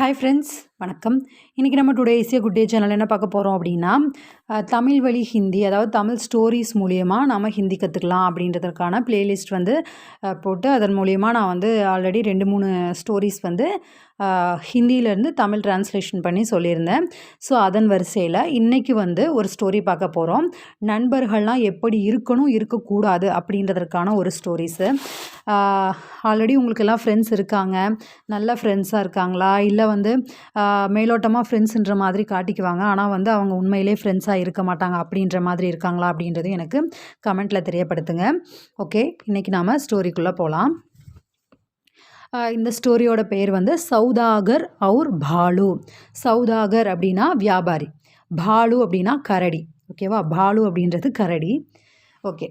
Hi friends வணக்கம். இன்றைக்கி நம்ம today easy good day channel என்ன பார்க்க போகிறோம் அப்படின்னா தமிழ் வழி ஹிந்தி அதாவது தமிழ் ஸ்டோரிஸ் மூலியமாக நாம் ஹிந்தி கற்றுக்கலாம் அப்படின்றதற்கான பிளேலிஸ்ட் வந்து போட்டு அதன் மூலியமாக நான் வந்து ஆல்ரெடி ரெண்டு மூணு ஸ்டோரிஸ் வந்து ஹிந்தியிலேருந்து தமிழ் டிரான்ஸ்லேஷன் பண்ணி சொல்லியிருந்தேன். ஸோ அதன் வரிசையில் இன்றைக்கி வந்து ஒரு ஸ்டோரி பார்க்க போகிறோம் நண்பர்கள்லாம் எப்படி இருக்கணும் இருக்கக்கூடாது அப்படின்றதற்கான ஒரு ஸ்டோரிஸு ஆல்ரெடி உங்களுக்கெல்லாம் ஃப்ரெண்ட்ஸ் இருக்காங்க நல்ல ஃப்ரெண்ட்ஸாக இருக்காங்களா? இல்லை வந்து மேலோட்டமாக ஃப்ரெண்ட்ஸுன்ற மாதிரி காட்டிக்குவாங்க. ஆனால் வந்து அவங்க உண்மையிலே ஃப்ரெண்ட்ஸாக இருக்க மாட்டாங்க. அப்படின்ற மாதிரி இருக்காங்களா அப்படின்றது எனக்கு கமெண்ட்டில் தெரியப்படுத்துங்க. ஓகே இன்றைக்கி நாம் ஸ்டோரிக்குள்ளே போகலாம் இந்த ஸ்டோரியோட பேர் வந்து சௌதாகர் அவுர் பாலு. சௌதாகர் அப்படின்னா வியாபாரி. பாலு அப்படின்னா கரடி. ஓகேவா பாலு அப்படின்றது கரடி. ஓகே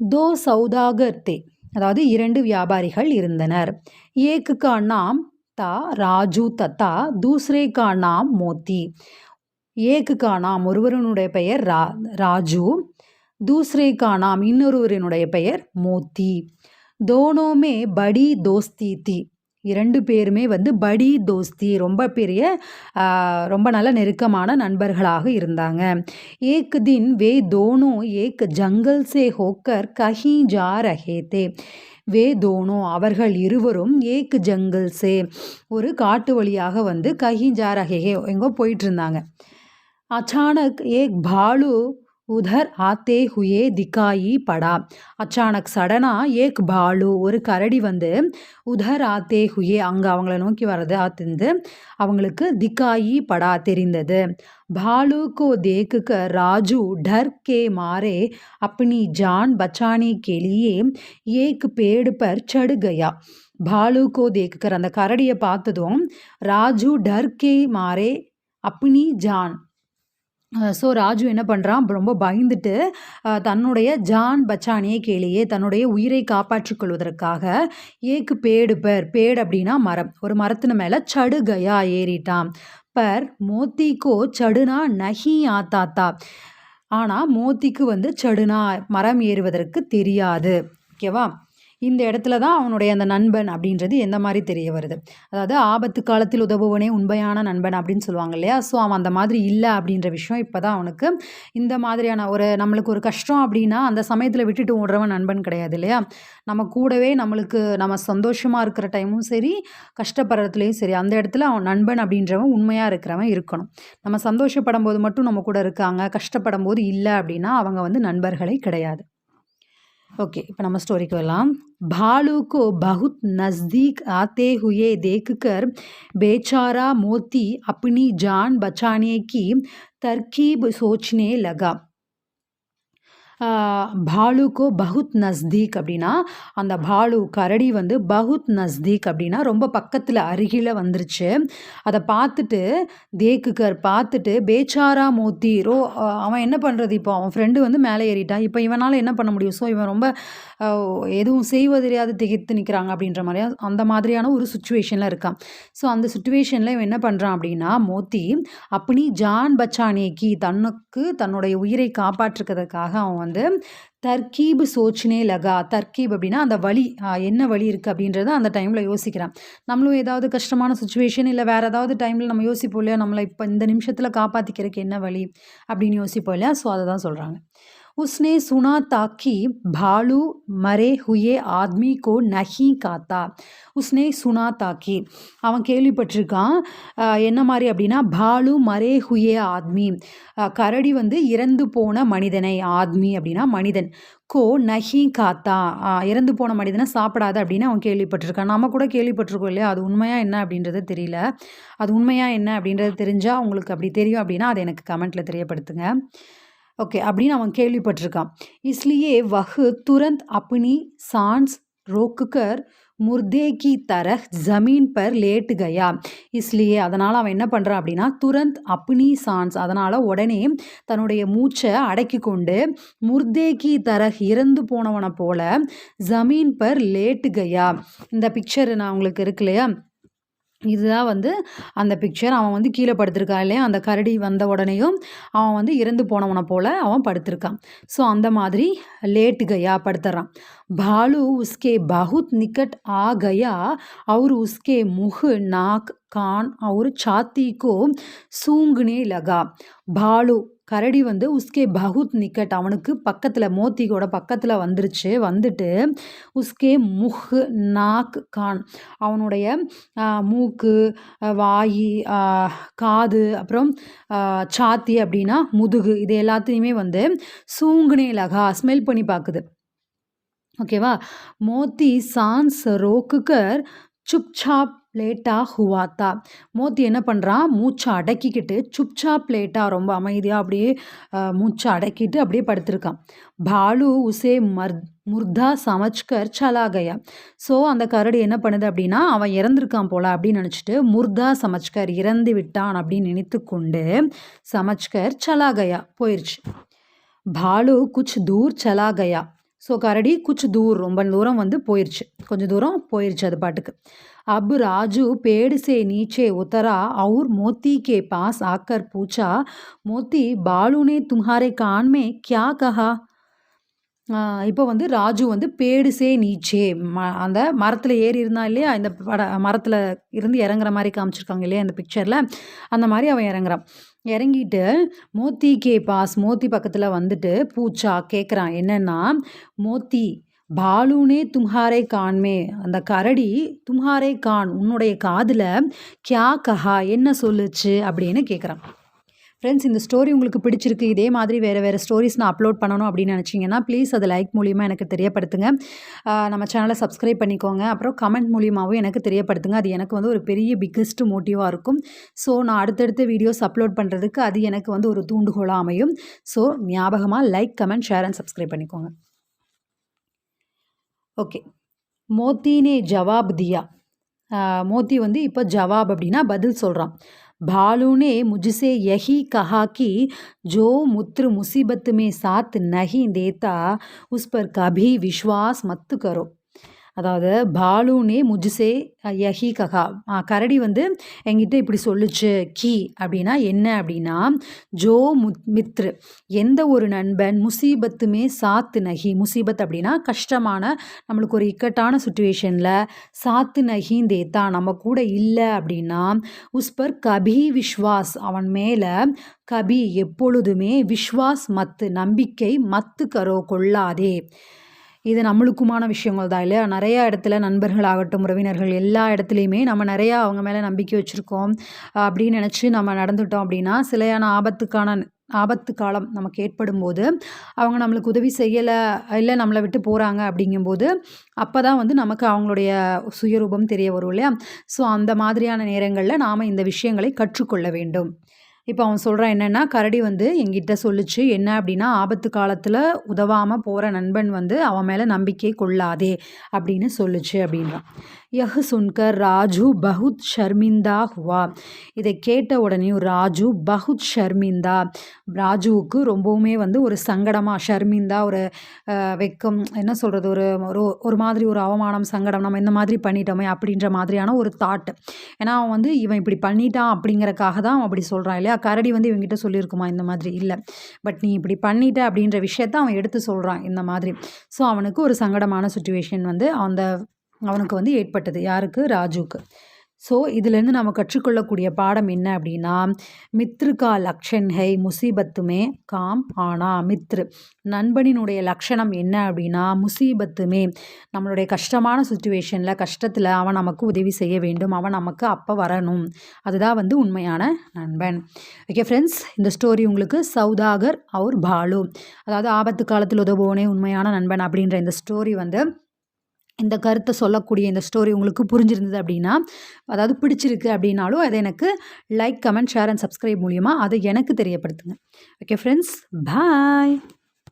தோ சௌதாகர் தே அதாவது இரண்டு வியாபாரிகள் இருந்தனர். ஏக்கு நாம் தா ராஜு தத்தா தூசரே கா நாம் மோத்தி. ஏக்கு கா நாம் ஒருவரனுடைய பெயர் ரா ராஜு. தூசரே கா நாம் இன்னொருவரினுடைய பெயர் மோத்தி. தோனோமே படி தோஸ்தி தி இரண்டு பேருமே வந்து படி தோஸ்தி. ரொம்ப பெரிய ரொம்ப நல்ல நெருக்கமான நண்பர்களாக இருந்தாங்க. ஏக் தின் வே தோனோ ஏக் ஜங்கல் சே ஹோக்கர் கஹி ஜா ரஹே தே. வேதோனோ அவர்கள் இருவரும் ஏக் ஜங்கல் சே. ஒரு காட்டு வழியாக வந்து கஹி ஜா எங்கோ போயிட்டு இருந்தாங்க. அச்சானக் ஏக் பாலு உதர் ஆத்தே ஹுயே திக்காயி படா அச்சானக் சடனா ஏக் பாலு ஒரு கரடி வந்து உதர் ஆத்தே ஹுயே அங்கே அவங்கள நோக்கி வர்றது ஆத்திருந்து அவங்களுக்கு திக்காயி படா தெரிந்தது भालू को देखकर राजू डर के मारे अपनी जान बचाने के लिए एक पेड़ पर चढ़ गया भालू को देखकर அந்த கரடியை பார்த்ததும் ராஜு டர் கே மாரே அப்னி ஜான் ஸோ ராஜு என்ன பண்ணுறான் ரொம்ப பயந்துட்டு தன்னுடைய ஜான் பச்சானியை கேளியே தன்னுடைய உயிரை காப்பாற்றிக் கொள்வதற்காக ஏக்கு பேடு பர் பேடு அப்படின்னா மரம். ஒரு மரத்தின் மேலே சடுகையா ஏறிட்டான். பர் மோத்திக்கோ சடுனா நஹி ஆத்தாத்தா ஆனால் மோத்திக்கு வந்து சடுனா மரம் ஏறுவதற்கு தெரியாது. ஓகேவா? இந்த இடத்துல தான் அவனுடைய அந்த நண்பன் அப்படின்றது எந்த மாதிரி தெரிய வருது? அதாவது ஆபத்து காலத்தில் உதவுவனே உண்மையான நண்பன் அப்படின்னு சொல்லுவாங்க இல்லையா? ஸோ அவன் அந்த மாதிரி இல்லை அப்படின்ற விஷயம் இப்போ தான் அவனுக்கு இந்த மாதிரியான ஒரு நம்மளுக்கு ஒரு கஷ்டம் அப்படின்னா அந்த சமயத்தில் விட்டுட்டு ஓடுறவன் நண்பன் கிடையாது இல்லையா? நம்ம கூடவே நம்மளுக்கு நம்ம சந்தோஷமாக இருக்கிற டைமும் சரி கஷ்டப்படுறதுலேயும் சரி அந்த இடத்துல அவன் நண்பன் அப்படின்றவன் உண்மையாக இருக்கிறவன் இருக்கணும். நம்ம சந்தோஷப்படும் போது மட்டும் நம்ம கூட இருக்காங்க கஷ்டப்படும் போது இல்லை அப்படின்னா அவங்க வந்து நண்பர்களே கிடையாது. ओके இப்போ நம்ம ஸ்டோரிக்கு வரலாம் भालू को बहुत नज़दीक आते हुए देखकर बेचारा मोती अपनी जान बचाने की तरकीब सोचने लगा ஆஹ், பாலுக்கோ பகுத் நஸ்தீக் அப்படின்னா அந்த பாலு கரடி வந்து பகுத் நஸ்தீக் அப்படின்னா ரொம்ப பக்கத்தில் அருகில் வந்துருச்சு. அதை பார்த்துட்டு தேக்குக்கர் பார்த்துட்டு பேச்சாரா மூத்தி ரோ அவன் என்ன பண்ணுறது இப்போ? அவன் ஃப்ரெண்டு வந்து மேலே ஏறிட்டான் இப்போ இவனால் என்ன பண்ண முடியும்? ஸோ இவன் ரொம்ப எதுவும் செய்வது தெரியாது திகைத்து நிற்கிறாங்க அப்படின்ற மாதிரியா அந்த மாதிரியான ஒரு சுச்சுவேஷனில் இருக்கான். ஸோ அந்த சுச்சுவேஷனில் இவன் என்ன பண்ணுறான் அப்படின்னா மோத்தி அப்படி ஜான் பச்சானேக்கி தன்னுக்கு தன்னுடைய உயிரை காப்பாற்றுக்கிறதுக்காக அவன் வந்து தர்கீப் சோச்சினே லகா தர்கீப் அப்படின்னா அந்த வழி என்ன வழி இருக்குது அப்படின்றத அந்த டைமில் யோசிக்கிறான். நம்மளும் ஏதாவது கஷ்டமான சுச்சுவேஷன் இல்லை வேறு ஏதாவது டைமில் நம்ம யோசிப்போம் இல்லையா? நம்மளை இப்போ இந்த நிமிஷத்தில் காப்பாற்றிக்கிறதுக்கு என்ன வழி அப்படின்னு யோசிப்போம் இல்லையா? ஸோ அதை தான் சொல்கிறாங்க उसने सुना था कि भालू मरे हुए आदमी को नहीं खाता உஸ்னே சுனா தாக்கி அவன் கேள்விப்பட்டிருக்கான் ஆஹ், என்ன மாதிரி அப்படின்னா பாலு மரே ஹுயே ஆத்மி ஆஹ், கரடி வந்து இறந்து போன மனிதனை ஆத்மி அப்படின்னா மனிதன் கோ நஹி காத்தா ஆஹ், இறந்து போன மனிதனை சாப்பிடாத அப்படின்னு அவன் கேள்விப்பட்டிருக்கான் நம்ம கூட கேள்விப்பட்டிருக்கோம் இல்லையா அது உண்மையா என்ன அப்படின்றது தெரியல அது உண்மையா என்ன அப்படின்றது தெரிஞ்சால் உங்களுக்கு அப்படி தெரியும் அப்படின்னா அதை எனக்கு கமெண்ட்டில் தெரியப்படுத்துங்க ஓகே அப்படின்னு அவன் கேள்விப்பட்டிருக்கான். இஸ்லியே வஹு துரந்த் அப்னி சான்ஸ் ரோக்குகர் முர்தேகி தரஹ் ஜமீன் பர் லேட்டு கயா இஸ்லியே அதனால் அவன் என்ன பண்ணுறான் அப்படின்னா துரந்த் அப்னி சான்ஸ் அதனால் உடனே தன்னுடைய மூச்சை அடக்கி கொண்டு முர்தே தரஹ் இறந்து போனவனை போல ஜமீன் பர் லேட்டு கயா இந்த பிக்சர் நான் உங்களுக்கு இருக்கு இல்லையா? இதுதான் வந்து அந்த பிக்சர் அவன் வந்து கீழே படுத்திருக்கா இல்லையா? அந்த கரடி வந்த உடனேயும் அவன் வந்து இறந்து போனவனை போல் அவன் படுத்திருக்கான். ஸோ அந்த மாதிரி லேட்டு கயா படுத்துறான். பாலு உஸ்கே பகுத் நிக்கட் ஆ கயா. அவர் உஸ்கே முகு நாக் கான் அவர் சாத்திக்கோ சூங்குனே லகா. பாலு கரடி வந்து உஸ்கே பகுத் நிக்கட் அவனுக்கு பக்கத்தில் மோத்திகோட பக்கத்தில் வந்துருச்சு. வந்துட்டு உஸ்கே முஹ் நாக் கான் அவனுடைய மூக்கு வாய் காது அப்புறம் சாத்தி அப்படின்னா முதுகு இது எல்லாத்தையுமே வந்து சூங்குனே லகா ஸ்மெல் பண்ணி பார்க்குது ஓகேவா? மோத்தி சான்ஸ் ரோக்குக்கர் சுப்சாப் லேட்டா ஹுவாத்தா. மோத்தி என்ன பண்ணுறான் மூச்சை அடக்கிக்கிட்டு சுப்சா பிளேட்டா ரொம்ப அமைதியாக அப்படியே மூச்சை அடக்கிட்டு அப்படியே படுத்திருக்கான் பாலு உசே மர் முர்தா சமச்கர் சலாகயா. ஸோ அந்த கரடு என்ன பண்ணுது அப்படின்னா அவன் இறந்துருக்கான் போல அப்படின்னு நினச்சிட்டு முர்தா சமச்கர் இறந்து விட்டான் அப்படின்னு நினைத்து கொண்டு சமச்கர் சலாகயா போயிடுச்சு பாலு குச் தூர் சலாகயா. ஸோ கரடி குச் தூர் ரொம்ப தூரம் வந்து போயிடுச்சு கொஞ்சம் தூரம் போயிடுச்சு அது பாட்டுக்கு अब राजू पेड़ से नीचे उतरा और मोती के पास आकर पूछा मोती बालू ने तुम्हारे कान में क्या कहा இப்போ வந்து ராஜு வந்து பேடுசே நீச்சே. ம அந்த மரத்தில் ஏறி இருந்தான் இல்லையா? இந்த பட மரத்தில் இருந்து இறங்குற மாதிரி காமிச்சிருக்காங்க இல்லையா இந்த பிக்சரில் அந்த மாதிரி அவன் இறங்குறான். இறங்கிட்டு மோத்தி கே பாஸ் மோத்தி பக்கத்தில் வந்துட்டு பூச்சா கேட்குறான் என்னென்னா மோத்தி பாலுனே தும்ஹாரே கான்மே அந்த கரடி தும்ஹாரே கான் உன்னுடைய காதில் கியா கஹா என்ன சொல்லுச்சு? அப்படின்னு கேட்குறான் ஃப்ரெண்ட்ஸ் இந்த ஸ்டோரி உங்களுக்கு பிடிச்சிருக்கு. இதே மாதிரி வேறு வேறு ஸ்டோரிஸ் நான் அப்லோட் பண்ணணும் அப்படின்னு நினச்சிங்கன்னா ப்ளீஸ் அதை லைக் மூலியமாக எனக்கு தெரியப்படுத்துங்க. நம்ம சேனலை சப்ஸ்கிரைப் பண்ணிக்கோங்க. அப்புறம் கமெண்ட் மூலியமாகவும் எனக்கு தெரியப்படுத்துங்க. அது எனக்கு வந்து ஒரு பெரிய பிக்கஸ்ட் மோட்டிவாக இருக்கும். ஸோ நான் அடுத்தடுத்த வீடியோஸ் அப்லோட் பண்ணுறதுக்கு அது எனக்கு வந்து ஒரு தூண்டுகோலாக அமையும். ஸோ ஞாபகமாக like comment share and subscribe பண்ணிக்கோங்க. ஓகே மோத்தினே ஜவாப் தியா. மோத்தி வந்து இப்போ ஜவாப் அப்படின்னா பதில் சொல்கிறான் भालू ने मुझसे यही कहा कि जो मूत्र मुसीबत में साथ नहीं देता, उस पर कभी विश्वास मत करो। அதாவது பாலுனே முஜிசே யஹி கஹா. கரடி வந்து என்கிட்ட இப்படி சொல்லுச்சு கி. அப்படின்னா என்ன அப்படின்னா ஜோ முத் மித்ரு. எந்த ஒரு நண்பன் முசீபத்துமே சாத்து நகி. முசீபத் அப்படின்னா கஷ்டமான நம்மளுக்கு ஒரு இக்கட்டான சுச்சுவேஷனில் சாத்து நகின் தேத்தா நம்ம கூட இல்லை அப்படின்னா உஸ்பர் கபி விஸ்வாஸ் அவன் மேலே கபி எப்பொழுதுமே விஸ்வாஸ் மத்து நம்பிக்கை மத்து கரோ கொள்ளாதே. இது நம்மளுக்குமான விஷயங்கள் தான் இல்லையா? நிறையா இடத்துல நண்பர்கள் ஆகட்டும் உறவினர்கள் எல்லா இடத்துலையுமே நம்ம நிறையா அவங்க மேலே நம்பிக்கை வச்சுருக்கோம். அப்படின்னு நினச்சி நம்ம நடந்துட்டோம் அப்படின்னா சிலையான ஆபத்துக்கான ஆபத்து காலம் நமக்கு ஏற்படும் போது அவங்க நம்மளுக்கு உதவி செய்யலை இல்லை நம்மளை விட்டு போகிறாங்க அப்படிங்கும்போது அப்போ தான் வந்து நமக்கு அவங்களுடைய சுயரூபம் தெரிய வரும் இல்லையா? ஸோ அந்த மாதிரியான நேரங்களில் நாம் இந்த விஷயங்களை கற்றுக்கொள்ள வேண்டும். இப்போ அவன் சொல்கிறான் என்னென்னா கரடி வந்து எங்கிட்ட சொல்லிச்சு என்ன அப்படின்னா ஆபத்து காலத்தில் உதவாமல் போகிற நண்பன் வந்து அவன் மேலே நம்பிக்கை கொள்ளாதே அப்படின்னு சொல்லுச்சு அப்படின்றான். யஹ் சுன்கர் ராஜு பகுத் ஷர்மிந்தா ஹுவா. இதை கேட்ட உடனே ராஜு பகுத் ஷர்மிந்தா. ராஜுவுக்கு ரொம்பவுமே வந்து ஒரு சங்கடமாக ஷர்மிந்தா ஒரு வெக்கம் என்ன சொல்கிறது ஒரு ஒரு ஒரு மாதிரி ஒரு அவமானம் சங்கடம் நம்ம இந்த மாதிரி பண்ணிட்டோமே அப்படின்ற மாதிரியான ஒரு தாட் ஏன்னா அவன் வந்து இவன் இப்படி பண்ணிட்டான் அப்படிங்கிறக்காக தான் அவன் அப்படி சொல்கிறான் இல்லையா? கரடி வந்து இவங்ககிட்ட சொல்லியிருக்குமா? இந்த மாதிரி இல்லை. பட் நீ இப்படி பண்ணிட்ட அப்படின்ற விஷயத்த அவன் எடுத்து சொல்கிறான் இந்த மாதிரி. ஸோ அவனுக்கு ஒரு சங்கடமான சுச்சுவேஷன் வந்து அந்த அவனுக்கு வந்து ஏற்பட்டது. யாருக்கு? ராஜுவுக்கு ஸோ இதுலேருந்து நம்ம கற்றுக்கொள்ளக்கூடிய பாடம் என்ன அப்படின்னா மித்ருகா லக்ஷன் ஹை முசீபத்துமே காம் ஆனா மித்ரு. நண்பனினுடைய லக்ஷணம் என்ன அப்படின்னா முசீபத்துமே. நம்மளுடைய கஷ்டமான சுச்சுவேஷனில் கஷ்டத்தில் அவன் நமக்கு உதவி செய்ய வேண்டும். அவன் நமக்கு அப்போ வரணும். அதுதான் வந்து உண்மையான நண்பன். ஓகே ஃப்ரெண்ட்ஸ் இந்த ஸ்டோரி உங்களுக்கு சௌதாகர் அவர் பாலு. அதாவது ஆபத்து காலத்தில் உதவுவோனே உண்மையான நண்பன் அப்படின்ற இந்த ஸ்டோரி வந்து இந்த கருத்தை சொல்லக்கூடிய இந்த ஸ்டோரி உங்களுக்கு புரிஞ்சிருந்தது அப்படின்னா அதாவது பிடிச்சிருக்கு அப்படின்னாலும் அதை எனக்கு like comment share and subscribe மூலியமாக அதை எனக்கு தெரியப்படுத்துங்க. Okay friends bye